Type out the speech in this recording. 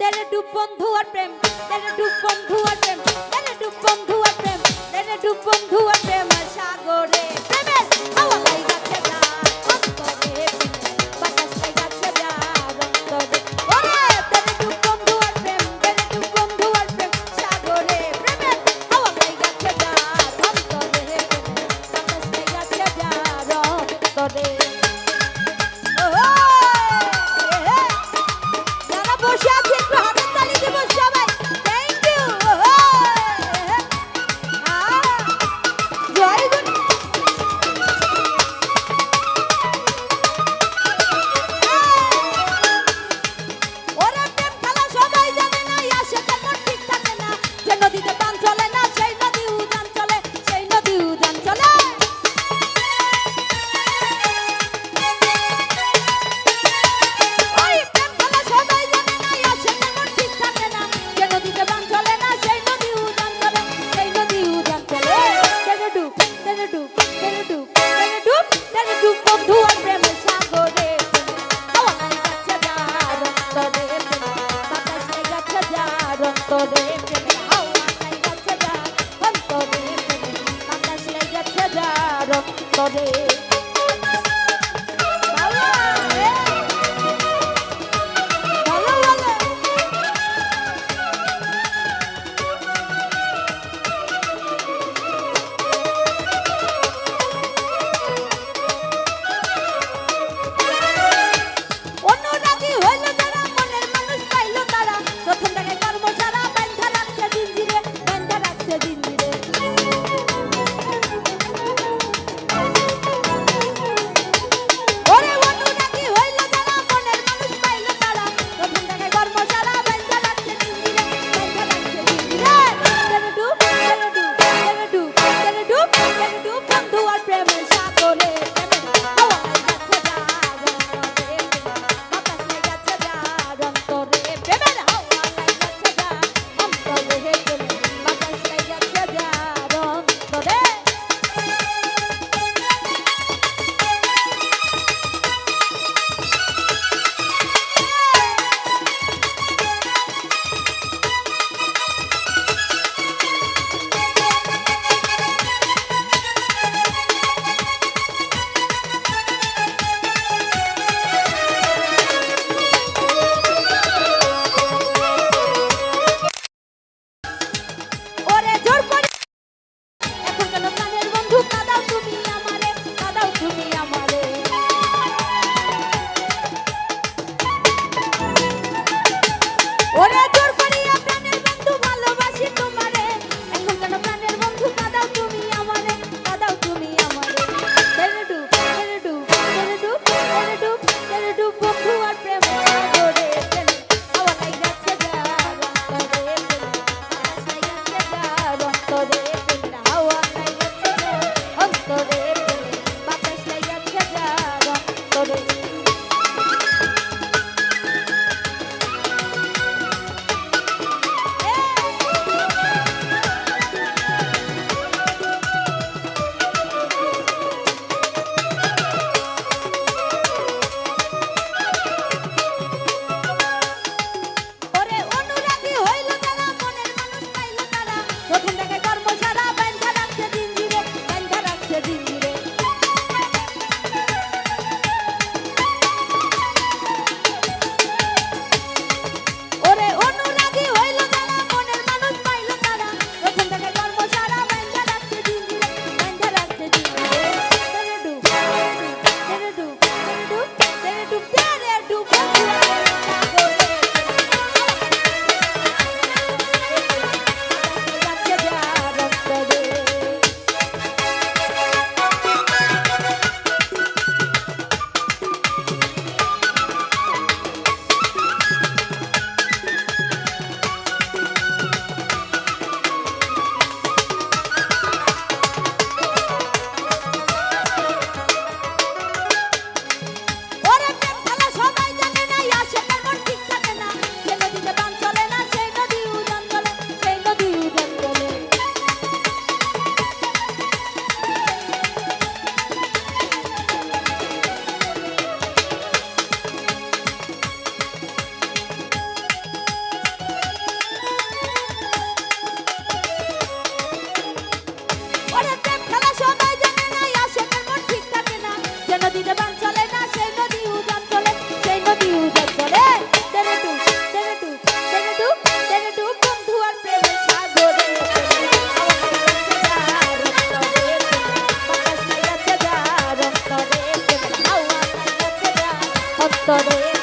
তেরে ডুব বন্ধু আর প্রেম তেরে ডুব বন্ধু আর প্রেম তেরে ডুব বন্ধু আর প্রেম তেরে ডুব বন্ধু আর প্রেম সাগরে। প্রেমের হাওয়া লাগা ডুব যেন ডুব যেন ডুব যেন ডুব বন্ধু আর প্রেমের সাগরে আমার কাছে যা রক্তরে বাতাসে কাছে যা রক্তরে রক্তরে Brother.